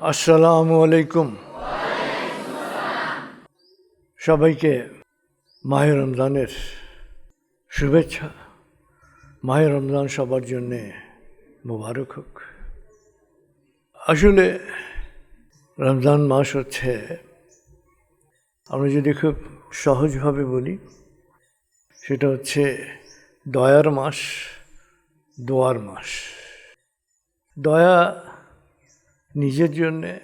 আসসালামু আলাইকুম। সবাইকে মাহে রমজানের শুভেচ্ছা। মাহে রমজান সবার জন্যে মোবারক হোক। আসলে রমজান মাস হচ্ছে, আমরা যদি খুব সহজভাবে বলি, সেটা হচ্ছে দয়ার মাস, দোয়ার মাস। দয়া নিজের জন্যে,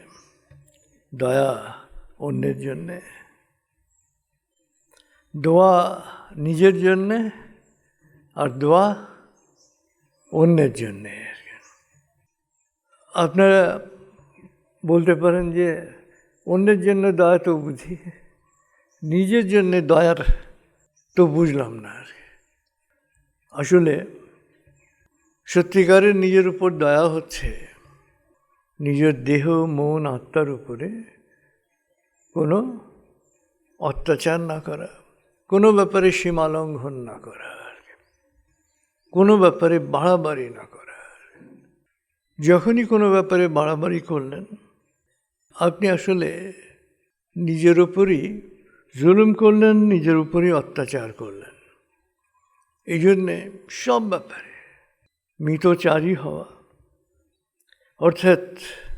দয়া অন্যের জন্যে, দোয়া নিজের জন্যে আর দোয়া অন্যের জন্যে আপনারা বলতে পারেন যে অন্যের জন্য দয়া তো বুঝি, নিজের জন্যে দয়ার তো বুঝলাম না আর। আসলে সত্যিকারের নিজের উপর দয়া হচ্ছে নিজের দেহ মন আত্মার উপরে কোনো অত্যাচার না করা, কোনো ব্যাপারে সীমা লঙ্ঘন না করা, কোনো ব্যাপারে বাড়াবাড়ি না করা। যখনই কোনো ব্যাপারে বাড়াবাড়ি করলেন, আপনি আসলে নিজের উপরই জুলুম করলেন, নিজের উপরই অত্যাচার করলেন। এই জন্যে সব ব্যাপারে মিতচারী হওয়া অর্থাৎ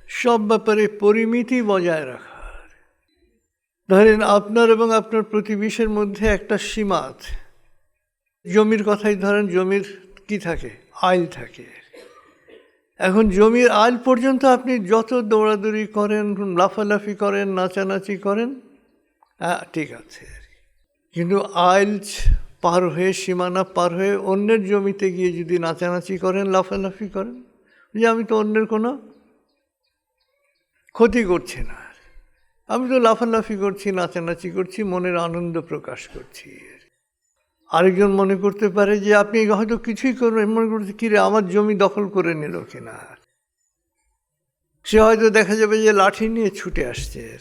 সব ব্যাপারে পরিমিতি বজায় রাখা। ধরেন আপনার এবং আপনার প্রতিবেশীর মধ্যে একটা সীমা আছে। জমির কথাই ধরেন, জমির কি থাকে? আইল থাকে। এখন জমির আইল পর্যন্ত আপনি যত দৌড়াদৌড়ি করেন, লাফালাফি করেন, নাচানাচি করেন হ্যাঁ ঠিক আছে। কিন্তু আইল পার হয়ে, সীমানা পার হয়ে অন্যের জমিতে গিয়ে যদি নাচানাচি করেন, লাফালাফি করেন যে আমি তো অন্যের কোনো ক্ষতি করছি না। আমি তো লাফালাফি করছি, নাচানাচি করছি, মনের আনন্দ প্রকাশ করছি। আরেকজন মনে করতে পারে যে আপনি হয়তো কিছুই করবেন মনে করছে, কিরে, আমার জমি দখল করে নিল কিনা? সে হয়তো দেখা যাবে যে লাঠি নিয়ে ছুটে আসছে।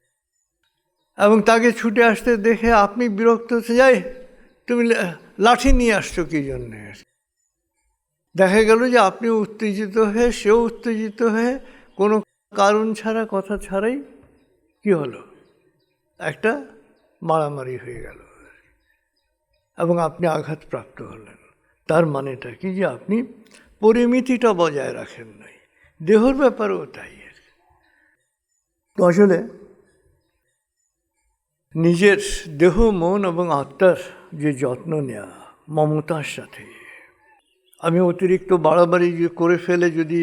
এবং তাকে ছুটে আসতে দেখে আপনি বিরক্ত হচ্ছে যাই, তুমি লাঠি নিয়ে আসছো কি জন্যে? দেখা গেল যে আপনি উত্তেজিত হয়ে, সেও উত্তেজিত হয়ে কোনো কারণ ছাড়া, কথা ছাড়াই কি হলো? একটা মারামারি হয়ে গেল। এবং আপনি আঘাতপ্রাপ্ত হলেন। তার মানেটা কি যে আপনি পরিমিতিটা বজায় রাখেন নাই। দেহর ব্যাপারেও তাই। তো আসলে নিজের দেহ, মন এবং আত্মার যে যত্ন নেওয়া মমতার সাথে আমি অতিরিক্ত বাড়াবাড়ি যে করে ফেলে যদি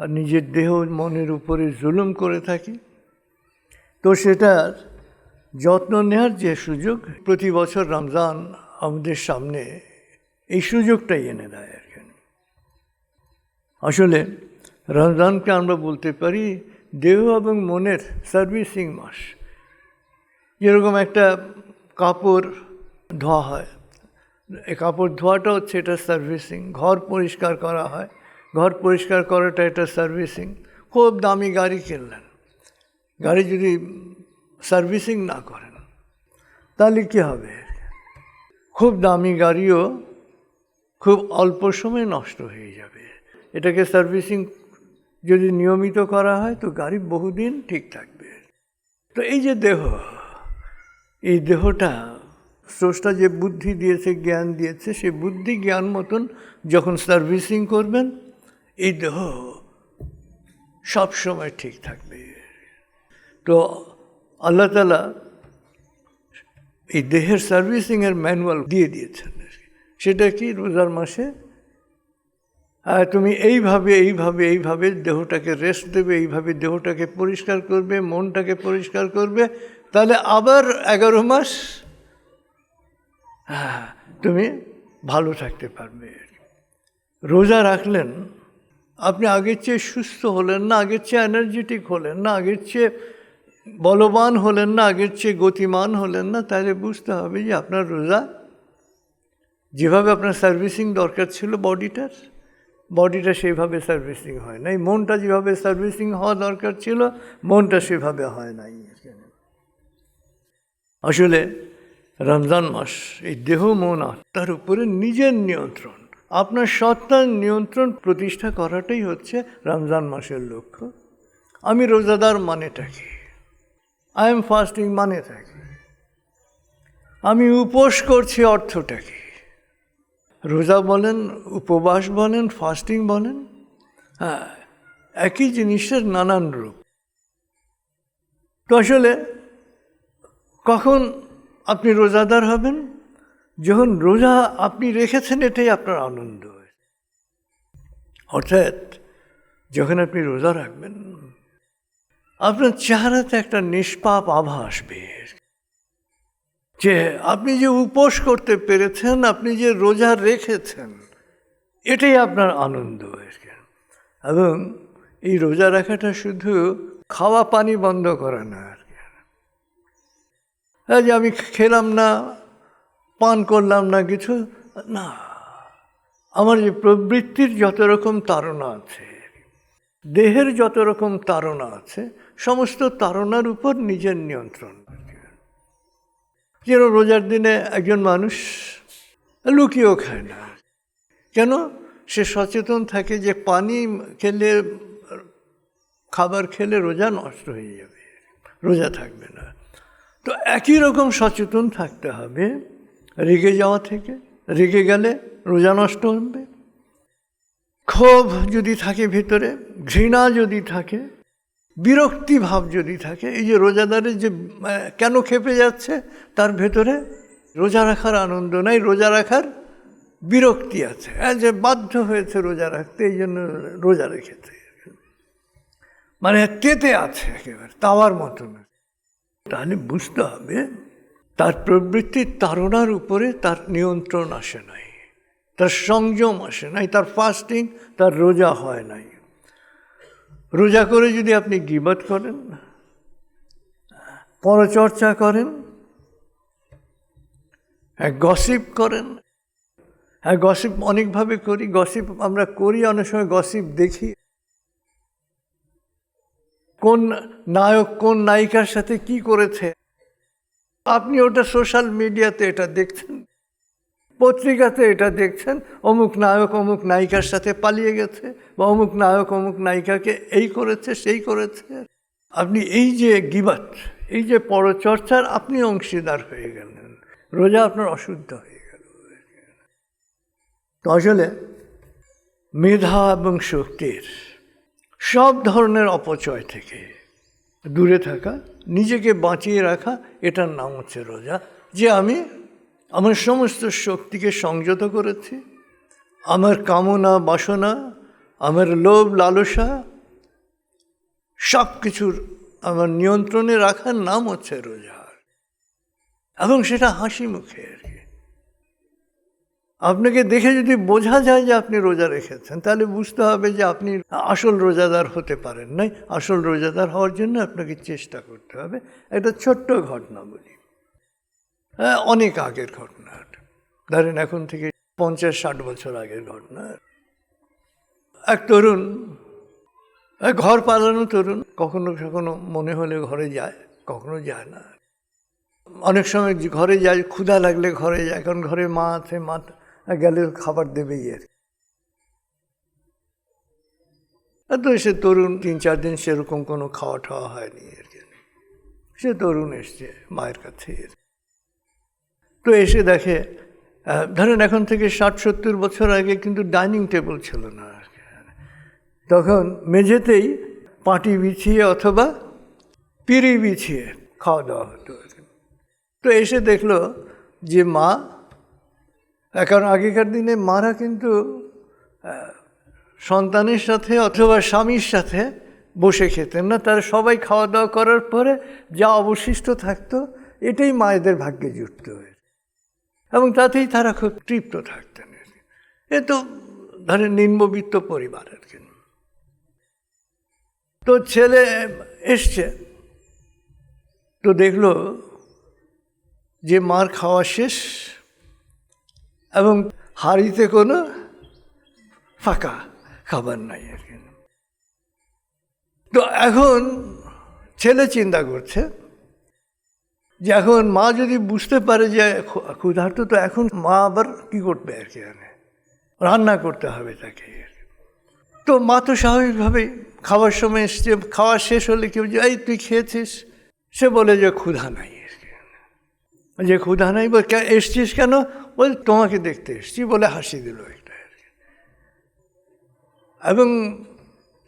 আর নিজের দেহ মনের উপরে জুলুম করে থাকি, তো সেটার যত্ন নেওয়ার যে সুযোগ প্রতি বছর রমজান আমাদের সামনে এই সুযোগটাই এনে দেয় আর কি। আসলে রমজানকে আমরা বলতে পারি দেহ এবং মনের সার্ভিসিং মাস। যেরকম একটা কাপড় ধোয়া হয় কাপড় ধোয়াটা হচ্ছে এটা সার্ভিসিং ঘর পরিষ্কার করা হয়। ঘর পরিষ্কার করাটা এটা সার্ভিসিং খুব দামি গাড়ি কিনলেন। গাড়ি যদি সার্ভিসিং না করেন, তাহলে কী হবে? খুব দামি গাড়িও খুব অল্প সময়ে নষ্ট হয়ে যাবে। এটাকে সার্ভিসিং যদি নিয়মিত করা হয়, তো গাড়ি বহুদিন ঠিক থাকবে। তো এই যে দেহ, এই দেহটা স্রষ্টা যে বুদ্ধি দিয়েছে, জ্ঞান দিয়েছে, সেই বুদ্ধি, জ্ঞান মতন যখন সার্ভিসিং করবেন, এই দেহ সব সময় ঠিক থাকবে। তো আল্লাহ তালা এই দেহের সার্ভিসিংয়ের ম্যানুয়াল দিয়ে দিয়েছেন। সেটা কি? রোজার মাসে? আর তুমি এইভাবে এইভাবে এইভাবে দেহটাকে রেস্ট দেবে, এইভাবে দেহটাকে পরিষ্কার করবে, মনটাকে পরিষ্কার করবে, তাহলে আবার এগারো মাস হ্যাঁ তুমি ভালো থাকতে পারবে। রোজা রাখলেন, আপনি আগের চেয়ে সুস্থ হলেন না, আগের চেয়ে এনার্জেটিক হলেন না, আগের চেয়ে বলবান হলেন না, আগের চেয়ে গতিমান হলেন না, তাহলে বুঝতে হবে যে আপনার রোজা যেভাবে আপনার সার্ভিসিং দরকার ছিল বডিটার বডিটা সেইভাবে সার্ভিসিং হয় নাই। মনটা যেভাবে সার্ভিসিং হওয়া দরকার ছিল, মনটা সেভাবে হয় নাই। আসলে রমজান মাস, এই দেহ মন, আত্মার উপরে নিজের নিয়ন্ত্রণ। আপনার সত্তার নিয়ন্ত্রণ প্রতিষ্ঠা করাটাই হচ্ছে রমজান মাসের লক্ষ্য। আমি রোজাদার মানে থাকি। আই এম ফাস্টিং মানে থাকি। আমি উপোস করছি অর্থটা কি রোজা বলেন, উপবাস বলেন ফাস্টিং বলেন হ্যাঁ একই জিনিসের নানান রূপ। তো আসলে কখন আপনি রোজাদার হবেন, যখন রোজা আপনি রেখেছেন, এটাই আপনার আনন্দ। অর্থাৎ, যখন আপনি রোজা রাখবেন, আপনার চেহারাতে একটা নিষ্পাপ আভা আসবে। যে আপনি যে উপোস করতে পেরেছেন, আপনি যে রোজা রেখেছেন, এটাই আপনার আনন্দ। এবং এই রোজা রাখাটা শুধু খাওয়া পানি বন্ধ করে না যে আমি খেলাম না, পান করলাম না কিছু, না। আমার যে প্রবৃত্তির যত রকম তাড়না আছে, দেহের যত রকম তাড়না আছে, সমস্ত তাড়নার উপর নিজের নিয়ন্ত্রণ যেন রোজার দিনে একজন মানুষ লুকিয়েও খায় না। কেন? সে সচেতন থাকে যে পানি খেলে, খাবার খেলে রোজা নষ্ট হয়ে যাবে, রোজা থাকবে না। তো একই রকম সচেতন থাকতে হবে। রেগে যাওয়া থেকে। রেগে গেলে রোজা নষ্ট হবে। ক্ষোভ যদি থাকে ভিতরে, ঘৃণা যদি থাকে, বিরক্তি ভাব যদি থাকে, এই যে রোজাদারের যে কেন খেপে যাচ্ছে, তার ভেতরে রোজা রাখার আনন্দ নাই, রোজা রাখার বিরক্তি আছে। হ্যাঁ যে বাধ্য হয়েছে রোজা রাখতে, এই জন্য রোজা রেখেছে। মানে তেতে আছে একেবারে, তাওয়ার মতন। তাহলে বুঝতে হবে, তার প্রবৃত্তির তাড়নার উপরে তার নিয়ন্ত্রণ আসে নাই, তার সংযম আসে নাই, তার ফাস্টিং তার রোজা হয় নাই। রোজা করে যদি আপনি গিবাদ করেন, পরচর্চা করেন হ্যাঁ গসিপ করেন হ্যাঁ গসিপ অনেকভাবে করি গসিপ আমরা করি, অনেক সময় গসিপ দেখি। কোন নায়ক, কোন নায়িকার সাথে কি করেছে? আপনি ওটা সোশ্যাল মিডিয়াতে এটা দেখছেন। পত্রিকাতে এটা দেখছেন, অমুক নায়ক, অমুক নায়িকার সাথে পালিয়ে গেছে, বা অমুক নায়ক, অমুক নায়িকাকে এই করেছে, সেই করেছে। আপনি এই যে গিবাত, এই যে পরচর্চার আপনি অংশীদার হয়ে গেলেন। রোজা আপনার অশুদ্ধ হয়ে গেল। তো আসলে মেধা এবং শক্তির সব ধরনের অপচয় থেকে দূরে থাকা, নিজেকে বাঁচিয়ে রাখা, এটার নাম হচ্ছে রোজা। যে আমি আমার সমস্ত শক্তিকে সংযত করেছি, আমার কামনা, বাসনা, আমার লোভ, লালসা সব কিছুর আমার নিয়ন্ত্রণে রাখার নাম হচ্ছে রোজা। এবং সেটা হাসি মুখে আর কি। আপনাকে দেখে যদি বোঝা যায় যে আপনি রোজা রেখেছেন, তাহলে বুঝতে হবে যে আপনি আসল রোজাদার হতে পারেন নাই। আসল রোজাদার হওয়ার জন্য আপনাকে চেষ্টা করতে হবে। একটা ছোট্ট ঘটনা বলি। হ্যাঁ অনেক আগের ঘটনা ধরেন এখন থেকে পঞ্চাশ, ষাট বছর আগের ঘটনা। এক তরুণ ঘর পালানো তরুণ, কখনো কখনো মনে হলে ঘরে যায়, কখনো যায় না। অনেক সময় ঘরে যায়, ক্ষুধা লাগলে ঘরে যায়, কারণ ঘরে মা আছে, মা গেলে খাবার দেবেই আর তো সে তরুণ, তিন চার দিন সেরকম কোনো খাওয়া টাওয়া হয়নি আর কি। সে তরুণ এসছে মায়ের কাছে তো এসে দেখে ধরেন এখন থেকে ষাট, সত্তর বছর আগে কিন্তু ডাইনিং টেবিল ছিল না তখন মেঝেতেই পাটি বিছিয়ে অথবা পিড়ি বিছিয়ে খাওয়া দাওয়া হতো তো এসে দেখল যে মা কারণ আগেকার দিনে মারা কিন্তু সন্তানের সাথে অথবা স্বামীর সাথে বসে খেতেন না। তারা সবাই খাওয়া দাওয়া করার পরে যা অবশিষ্ট থাকতো, এটাই মায়েদের ভাগ্যে জুটতে হয়েছে। এবং তাতেই তারা খুব তৃপ্ত থাকতেন। এ তো ধরেন নিম্নবিত্ত পরিবারের কিন্তু তো ছেলে এসছে, তো দেখল যে মার খাওয়া শেষ এবং হাড়িতে কোনো ফাঁকা খাবার নাই আর কি। তো এখন ছেলে চিন্তা করছে যে এখন মা যদি বুঝতে পারে যে ক্ষুধার্ত, তো এখন মা আবার কী করবে আর কি রান্না করতে হবে তাকে তো মা তো স্বাভাবিকভাবেই খাওয়ার সময় এসছে, খাওয়া শেষ হলে কেউ যে, এই, তুই খেয়েছিস? সে বলে যে, ক্ষুধা নাই আর কি। যে, ক্ষুধা নাই "কে- এসছিস কেন? বল, তোমাকে দেখতে এসছি বলে হাসি দিল একটা আর কি। এবং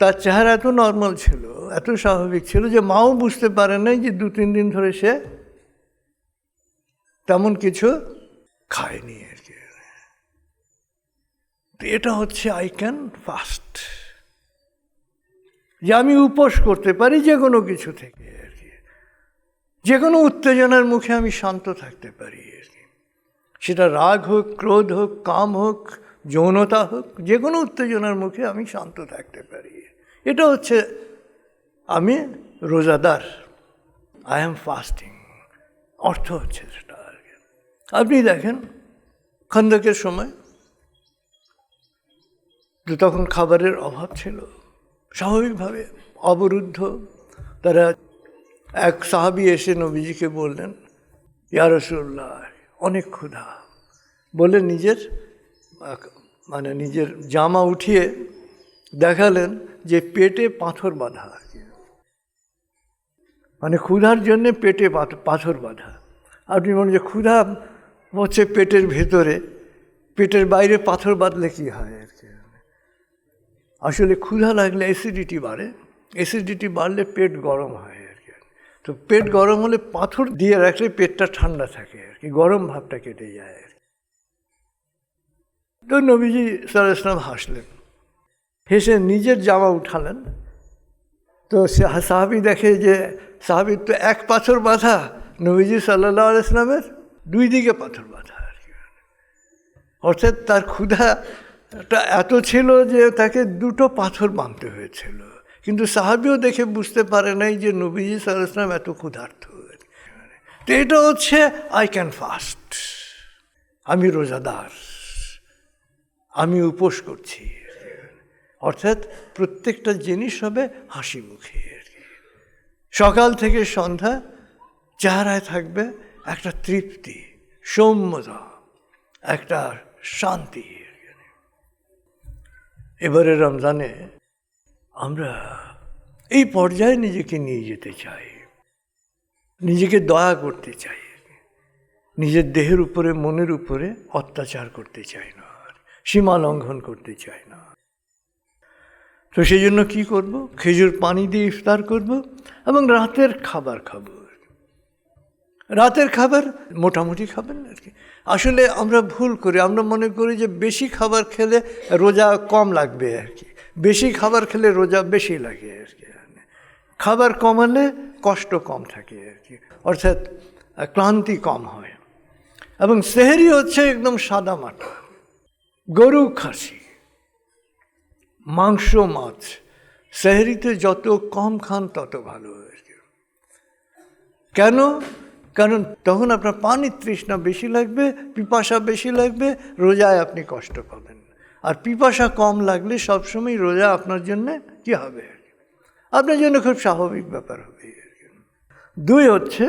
তার চেহারা এত নর্মাল ছিল, এত স্বাভাবিক ছিল যে মাও বুঝতে পারে নাই যে দু, তিন দিন ধরে সে তেমন কিছু খায়নি আর কি। এটা হচ্ছে আই ক্যান ফাস্ট যে আমি উপোস করতে পারি যে কোনো কিছু থেকে আর কি। যে কোনো উত্তেজনার মুখে আমি শান্ত থাকতে পারি আর কি। সেটা রাগ হোক, ক্রোধ হোক, কাম হোক, যৌনতা হোক, যে কোনো উত্তেজনার মুখে আমি শান্ত থাকতে পারি। এটা হচ্ছে আমি রোজাদার আই এম ফাস্টিং অর্থ হচ্ছে সেটা আর কি। আপনি দেখেন, খন্দকের সময় তো তখন খাবারের অভাব ছিল। স্বাভাবিকভাবে অবরুদ্ধ। তারা এক সাহাবি এসে নবীজিকে বললেন ইয়ারসুল্লাহ অনেক ক্ষুধা। বলে নিজের মানে নিজের জামা উঠিয়ে দেখালেন যে পেটে পাথর বাঁধা কি মানে ক্ষুধার জন্যে পেটে পাথর বাঁধা। আপনি মনে যে ক্ষুধা হচ্ছে পেটের ভেতরে, পেটের বাইরে পাথর বাঁধলে কী হয় আর কি? আসলে ক্ষুধা লাগলে অ্যাসিডিটি বাড়ে। অ্যাসিডিটি বাড়লে পেট গরম হয়। তো পেট গরম হলে পাথর দিয়ে রাখলে পেটটা ঠান্ডা থাকে আর কি, গরম ভাবটা কেটে যায় আর তো নবীজি সাল ইসলাম হাসলেন। হেসে নিজের জামা উঠালেন। তো সাহাবি দেখে যে সাহাবির তো এক পাথর বাঁধা, নবীজি সাল্লাহ ইসলামের দুই দিকে পাথর বাঁধা আর কি। অর্থাৎ তার ক্ষুধাটা এত ছিল যে তাকে দুটো পাথর বাঁধতে হয়েছিল। কিন্তু সাহাবিও দেখে বুঝতে পারে নাই যে নবীজি সাল্লাহ ইসলাম এত ক্ষুধার্থ তো এটা হচ্ছে আই ক্যান ফাস্ট আমি রোজাদার। আমি উপোস করছি। অর্থাৎ প্রত্যেকটা জিনিস হবে হাসি মুখে। সকাল থেকে সন্ধ্যা চেহারায় থাকবে একটা তৃপ্তি, সৌম্যতা, একটা শান্তি। এবারে রমজানে আমরা এই পর্যায়ে নিজেকে নিয়ে যেতে চাই। নিজেকে দয়া করতে চাই। নিজের দেহের উপরে, মনের উপরে অত্যাচার করতে চাই না সীমা লঙ্ঘন করতে চাই না তো সেই জন্য কী করব? খেজুর পানি দিয়ে ইফতার করব এবং রাতের খাবার খাব। রাতের খাবার মোটামুটি খাবেন আর কি। আসলে আমরা ভুল করি, আমরা মনে করি যে বেশি খাবার খেলে রোজা কম লাগবে আর কি। বেশি খাবার খেলে রোজা বেশি লাগে আর কি। খাবার কমালে কষ্ট কম থাকে আর কি। অর্থাৎ ক্লান্তি কম হয়। এবং সেহেরি হচ্ছে একদম সাদা মাটা। গরু, খাসি, মাংস, মাছ, সেহরিতে যত কম খান তত ভালো আর কি। কেন? কারণ তখন আপনার পানির তৃষ্ণা বেশি লাগবে, পিপাসা বেশি লাগবে, রোজায় আপনি কষ্ট পাবেন। আর পিপাসা কম লাগলে সবসময় রোজা আপনার জন্যে কি হবে? আপনার জন্য খুব স্বাভাবিক ব্যাপার হবে। দুই হচ্ছে,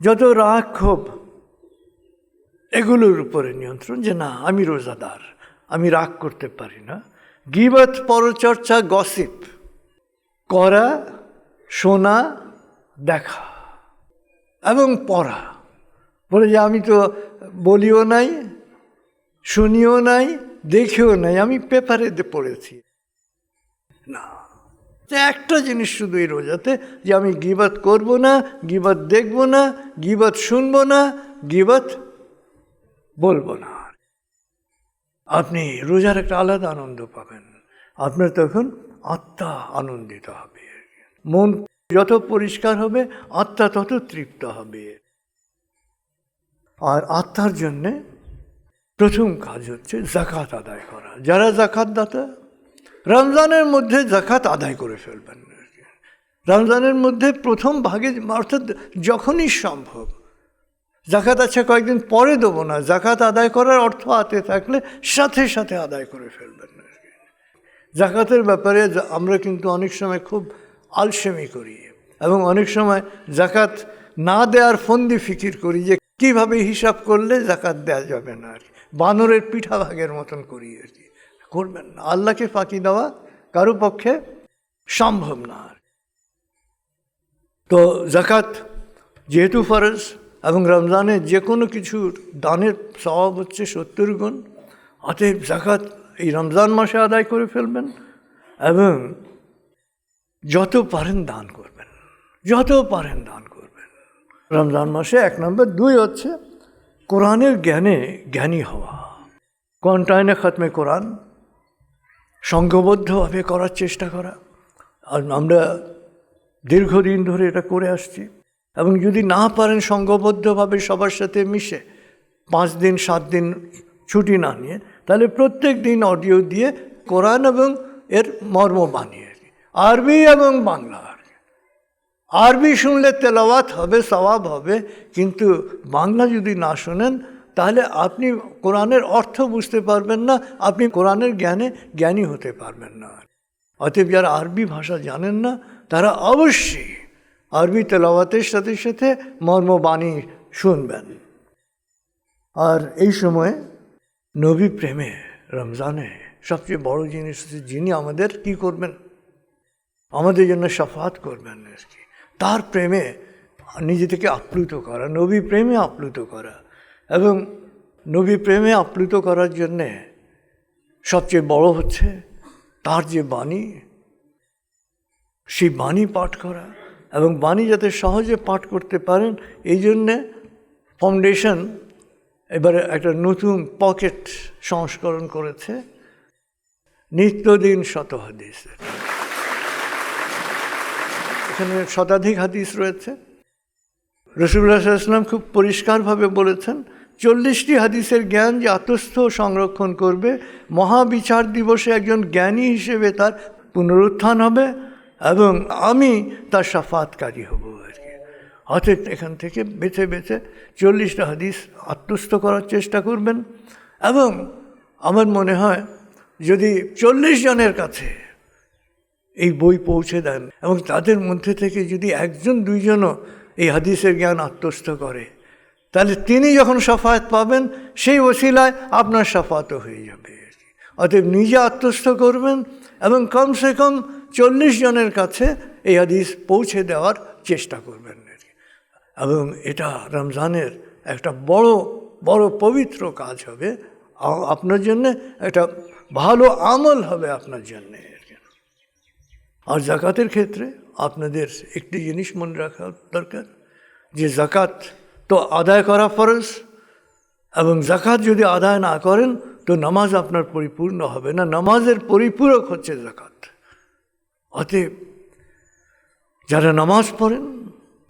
যত রাগ, ক্ষোভ, এগুলোর উপরে নিয়ন্ত্রণ যে না, আমি রোজাদার, আমি রাগ করতে পারি না গিবত, পরচর্চা, গসিপ, করা, শোনা, দেখা এবং পড়া বলে যে আমি তো বলিও নাই, শুনিও নাই দেখিও নাই, আমি পেপারে পড়েছি। না একটা জিনিস শুধু এই রোজাতে, যে আমি গিবাত করব না, গিবাত দেখব না, গিবাত শুনব না, গিবাত বলব না। আপনি রোজার একটা আলাদা আনন্দ পাবেন। আপনার তখন আত্মা আনন্দিত হবে। মন যত পরিষ্কার হবে, আত্মা তত তৃপ্ত হবে। আর আত্মার জন্যে প্রথম কাজ হচ্ছে জাকাত আদায় করা। যারা জাকাত দাতা, রমজানের মধ্যে জাকাত আদায় করে ফেলবেন। রমজানের মধ্যে প্রথম ভাগে অর্থাৎ যখনই সম্ভব। জাকাত আছে কয়েকদিন পরে দেবো না। জাকাত আদায় করার অর্থ হাতে থাকলে সাথে সাথে আদায় করে ফেলবেন। জাকাতের ব্যাপারে আমরা কিন্তু অনেক সময় খুব আলসেমি করি এবং অনেক সময় জাকাত না দেওয়ার ফন্দি ফিকির করি যে কীভাবে হিসাব করলে জাকাত দেওয়া যাবে না আর কি। বানরের পিঠা ভাগের মতন কি। করবেন না। আল্লাহকে ফাঁকি দেওয়া কারও পক্ষে সম্ভব না আর। তো জাকাত যেহেতু ফরজ এবং রমজানে যে কোনো কিছুর দানের স্বভাব হচ্ছে সত্তর গুণ, অতএব জাকাত এই রমজান মাসে আদায় করে ফেলবেন এবং যত পারেন দান করবেন, যত পারেন দান করবেন। রমজান মাসে এক নম্বর দুই হচ্ছে কোরআনের জ্ঞানে জ্ঞানী হওয়া। খাতমে খতমে কোরআন সংঘবদ্ধভাবে করার চেষ্টা করা। আর আমরা দীর্ঘদিন ধরে এটা করে আসছি। এবং যদি না পারেন সংঘবদ্ধভাবে সবার সাথে মিশে, পাঁচ দিন, সাত দিন ছুটি না নিয়ে, তাহলে প্রত্যেক দিন অডিও দিয়ে কোরআন এবং এর মর্ম বানিয়ে আরবি এবং বাংলা। আরবি শুনলে তেলাওয়াত হবে, সওয়াব হবে, কিন্তু বাংলা যদি না শোনেন, তাহলে আপনি কোরআনের অর্থ বুঝতে পারবেন না, আপনি কোরআনের জ্ঞানে জ্ঞানী হতে পারবেন না। অতএব যারা আরবি ভাষা জানেন না, তারা অবশ্যই আরবি তেলাওয়াতের সাথে সাথে মর্মবাণী শুনবেন। আর এই সময়ে নবী প্রেমে রমজানে সবচেয়ে বড় জিনিস যিনি আমাদের কি করবেন? আমাদের জন্য সাফাত করবেন আর কি। তার প্রেমে নিজে থেকে আপ্লুত করা নবী প্রেমে আপ্লুত করা এবং নবী প্রেমে আপ্লুত করার জন্যে সবচেয়ে বড় হচ্ছে তার যে বাণী, সেই বাণী পাঠ করা এবং বাণী যাতে সহজে পাঠ করতে পারেন, এই জন্যে ফাউন্ডেশন এবারে একটা নতুন পকেট সংস্করণ করেছে। নিত্যদিন শত হাদিস এখানে শতাধিক হাদিস রয়েছে। রসুল্লাহ ইসলাম খুব পরিষ্কারভাবে বলেছেন, চল্লিশটি হাদিসের জ্ঞান যে আত্মস্থ সংরক্ষণ করবে, মহাবিচার দিবসে একজন জ্ঞানী হিসেবে তার পুনরুত্থান হবে এবং আমি তার সাফাতকারী হব আর কি। অতএব এখান থেকে বেছে বেছে চল্লিশটা হাদিস আত্মস্থ করার চেষ্টা করবেন এবং আমার মনে হয় যদি চল্লিশ জনের কাছে এই বই পৌঁছে দেন এবং তাদের মধ্যে থেকে যদি একজন, দুইজনও এই হাদিসের জ্ঞান আত্মস্থ করে, তাহলে তিনি যখন সাফায়াত পাবেন, সেই ওসিলায় আপনার সাফাতও হয়ে যাবে। অতএব নিজে আত্মস্থ করবেন এবং কমসে কম চল্লিশ জনের কাছে এই হাদিস পৌঁছে দেওয়ার চেষ্টা করবেন। এবং এটা রমজানের একটা বড় বড় পবিত্র কাজ হবে। আপনার জন্যে একটা ভালো আমল হবে আপনার জন্যে। আর জাকাতের ক্ষেত্রে আপনাদের একটি জিনিস মনে রাখা দরকার, যে জাকাত তো আদায় করা ফরজ এবং জাকাত যদি আদায় না করেন তো নামাজ আপনার পরিপূর্ণ হবে না। নামাজের পরিপূরক হচ্ছে জাকাত। অতএব যারা নামাজ পড়েন,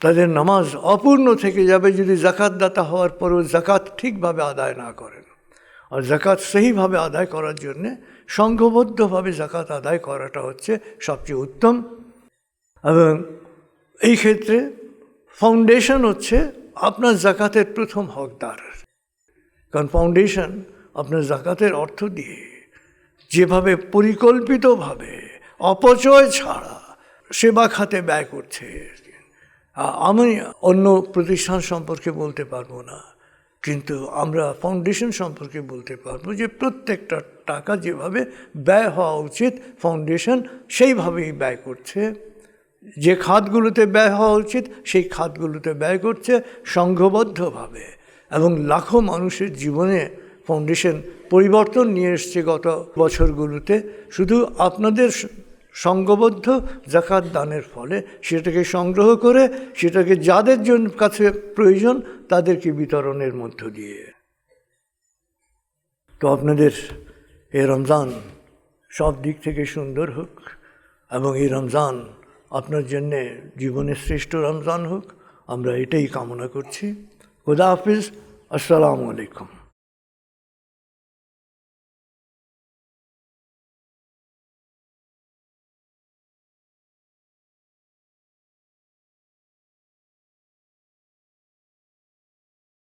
তাদের নামাজ অপূর্ণ থেকে যাবে যদি জাকাত দাতা হওয়ার পরেও জাকাত ঠিকভাবে আদায় না করেন। আর জাকাত সেইভাবে আদায় করার জন্যে সংঘবদ্ধভাবে জাকাত আদায় করাটা হচ্ছে সবচেয়ে উত্তম। এবং এই ক্ষেত্রে ফাউন্ডেশন হচ্ছে আপনার জাকাতের প্রথম হকদার। কারণ ফাউন্ডেশন আপনার জাকাতের অর্থ দিয়ে যেভাবে পরিকল্পিতভাবে অপচয় ছাড়া সেবা খাতে ব্যয় করছে। আমি অন্য প্রতিষ্ঠান সম্পর্কে বলতে পারব না, কিন্তু আমরা ফাউন্ডেশন সম্পর্কে বলতে পারব যে প্রত্যেকটা টাকা যেভাবে ব্যয় হওয়া উচিত ফাউন্ডেশন সেইভাবেই ব্যয় করছে। যে খাতগুলোতে ব্যয় হওয়া উচিত, সেই খাতগুলোতে ব্যয় করছে সংঘবদ্ধভাবে। এবং লাখো মানুষের জীবনে ফাউন্ডেশন পরিবর্তন নিয়ে এসছে গত বছরগুলোতে। শুধু আপনাদের সংঘবদ্ধ জাকাত দানের ফলে সেটাকে সংগ্রহ করে, সেটাকে যাদের জন্য কাছে প্রয়োজন তাদেরকে বিতরণের মধ্য দিয়ে। তো আপনাদের এই রমজান সব দিক থেকে সুন্দর হোক এবং এই রমজান আপনার জন্যে জীবনে শ্রেষ্ঠ রমজান হোক, আমরা এটাই কামনা করছি। খুদা হাফিজ, আসসালামু আলাইকুম।